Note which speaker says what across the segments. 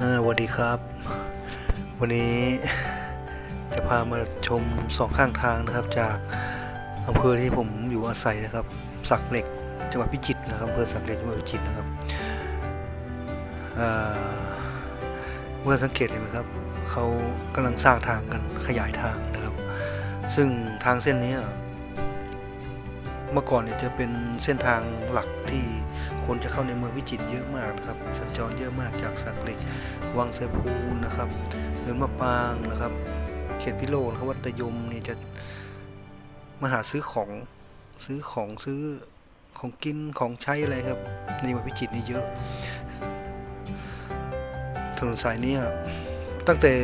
Speaker 1: สวัสดีครับ วันนี้จะพามาชมสองข้างทางนะครับจากอำเภอที่ผมอยู่อาศัยนะครับสักเหล็กจังหวัดพิจิตรนะครับอำเภอสักเหล็กจังหวัดพิจิตรนะครับเมื่อสังเกตเห็นไหมครับเขากำลังสร้างทางกันขยายทางนะครับ ซึ่งทางเส้นนี้เมื่อก่อนเนี่ยจะเป็นเส้นทางหลักที่ คนจะเข้าในเมืองพิจิตรเยอะมากนะครับ สัญจรเยอะมากจากสักเหล็ก วังไซพูนนะครับเดินมะปรางนะครับ เขตพิโลกนะครับวัตยมเนี่ยจะมาหาซื้อของซื้อของซื้อของกินของใช้อะไรครับ ในจังวัดพิจิตรนี่เยอะ ถนนสายนี้ตั้งแต่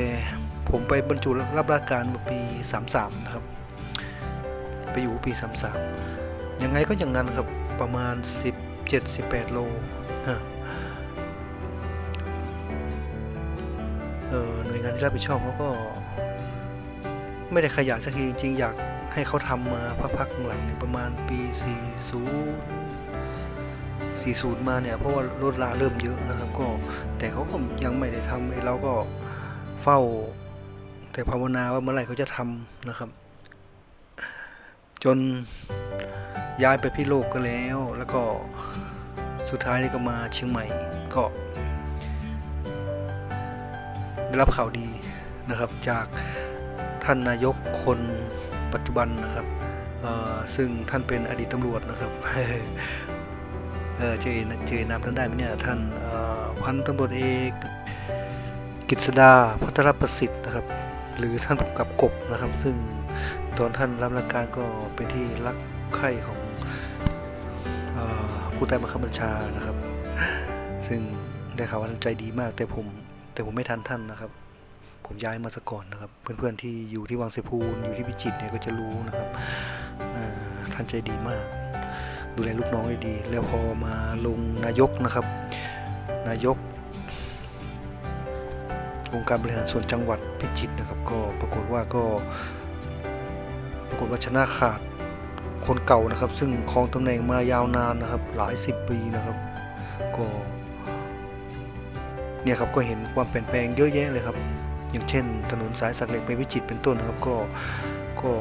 Speaker 1: ผมไปบรรจุรับราชการเมื่อปี 33 นะครับ ไปอยู่ปี 33 ยังไงก็อย่างนั้นครับประมาณ 78 โลเออหน่วยงานที่รับผิดชอบเขาก็ ไม่ได้ขยายสักทีจริง ๆ อยากให้เขาทำมาพักๆหลังเนี่ยประมาณปี 40 40 มาเนี่ย เพราะว่ารถราเริ่มเยอะนะครับ ก็แต่เขาก็ยังไม่ได้ทำไอ้เราก็เฝ้า แต่ภาวนาว่าเมื่อไหร่เขาจะทำนะครับ จน ย้ายไปพิโลกก็แล้ว แล้วก็สุดท้ายนี่ก็มาเชียงใหม่ก็ได้รับข่าวดีนะครับ จากท่านนายกคนปัจจุบันนะครับซึ่งท่านเป็นอดีตตำรวจนะครับเออเจอเจอนามท่านได้ไหมเนี่ยท่านพันตำรวจเอกกิษดาพัทรประสิทธิ์นะครับ หรือท่านผู้กับกบนะครับ ซึ่งตอนท่านรับราชการก็เป็นที่รักใคร่ของ ผู้ใต้บังคับบัญชานะครับ ซึ่งได้ข่าวว่าท่านใจดีมาก แต่ผมแต่ผมไม่ทันท่านนะครับ ผมย้ายมาซะก่อนนะครับ เพื่อนๆที่อยู่ที่วังเสพูนอยู่ที่พิจิตรเนี่ยก็จะรู้นะครับท่านใจดีมาก ดูแลลูกน้องได้ดี แล้วพอมาลงนายกนะครับ นายกองค์การบริหารส่วนจังหวัดพิจิตรนะครับ ก็ปรากฏว่าก็ปรากฏว่าชนะขาด คนเก่านะครับ ซึ่งครองตำแหน่งมายาวนานนะครับ หลายสิบปีนะครับ ก็เนี่ยครับก็เห็นความเปลี่ยนแปลงเยอะแยะเลยครับ อย่างเช่น ถนนสายสักเหล็กไปวิจิตรเป็นต้นนะครับ ก็ก็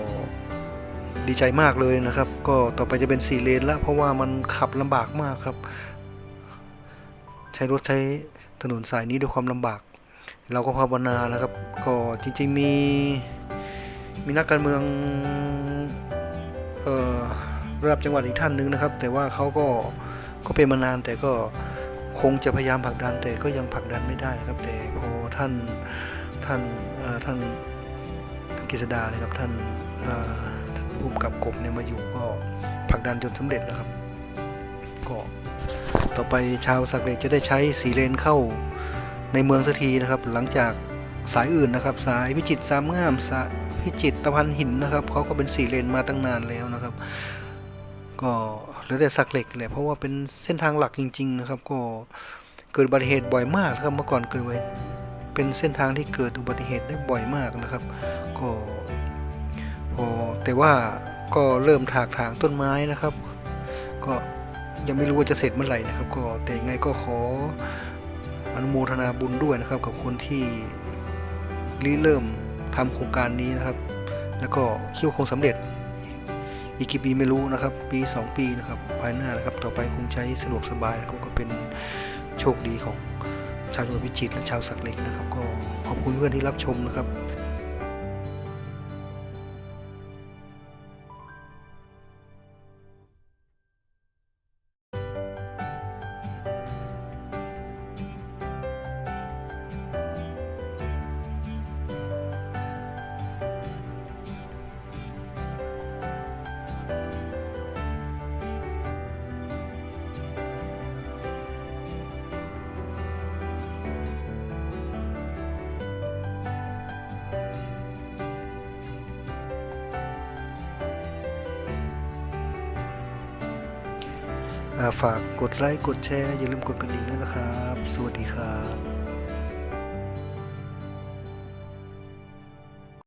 Speaker 1: ดีใจมากเลยนะครับ ก็ต่อไปจะเป็นสี่เลนละเพราะว่ามันขับลำบากมากครับ ใช้รถใช้ถนนสายนี้ด้วยความลำบาก เราก็ภาวนานะครับ ก็จริงๆมีมีนักการเมือง ระดับจังหวัดอีกท่านหนึ่งนะครับ แต่ว่าเขาก็ก็เป็นมานานแต่ก็คงจะพยายามผลักดันแต่ก็ยังผลักดันไม่ได้นะครับ แต่พอท่านท่านท่านกฤษดานะครับท่านอ่อผู้กำกับกบเนี่ยมาอยู่ก็ผลักดันจนสำเร็จนะครับ ก็ต่อไปชาวสักเล็กจะได้ใช้สีเลนเข้าในเมืองสักทีนะครับ หลังจากสายอื่นนะครับ สายพิจิตรสามงามสาย พิจิตตะพันหินนะครับเขาก็เป็นสีเลนมาตั้งนานแล้วนะครับ ก็เหลือแต่สักเหล็กแหละเพราะว่าเป็นเส้นทางหลักจริง ๆ นะครับ ก็เกิดอุบัติเหตุบ่อยมากครับเมื่อก่อนเกิดไว้เป็นเส้นทางที่เกิดอุบัติเหตุได้บ่อยมากนะครับ ก็พอแต่ว่าก็เริ่มถากถางต้นไม้นะครับ ก็ยังไม่รู้ว่าจะเสร็จเมื่อไหร่นะครับ ก็แต่ยังไงก็ขออนุโมทนาบุญด้วยนะครับ กับคนที่ริเริ่ม ทำโครงการนี้นะครับ แล้วก็คิดว่าคงสำเร็จ อีกกี่ปีไม่รู้นะครับ ปี 2 ปีนะครับภายหน้านะครับ ต่อไปคงใช้สะดวกสบายนะครับก็เป็นโชคดีของชาวจังหวัดพิจิตรและชาวสักเหล็กนะครับ ก็ขอบคุณเพื่อนที่รับชมนะครับ ฝากกดไลค์กดแชร์อย่าลืมกดกระดิ่งด้วยนะครับ สวัสดีครับ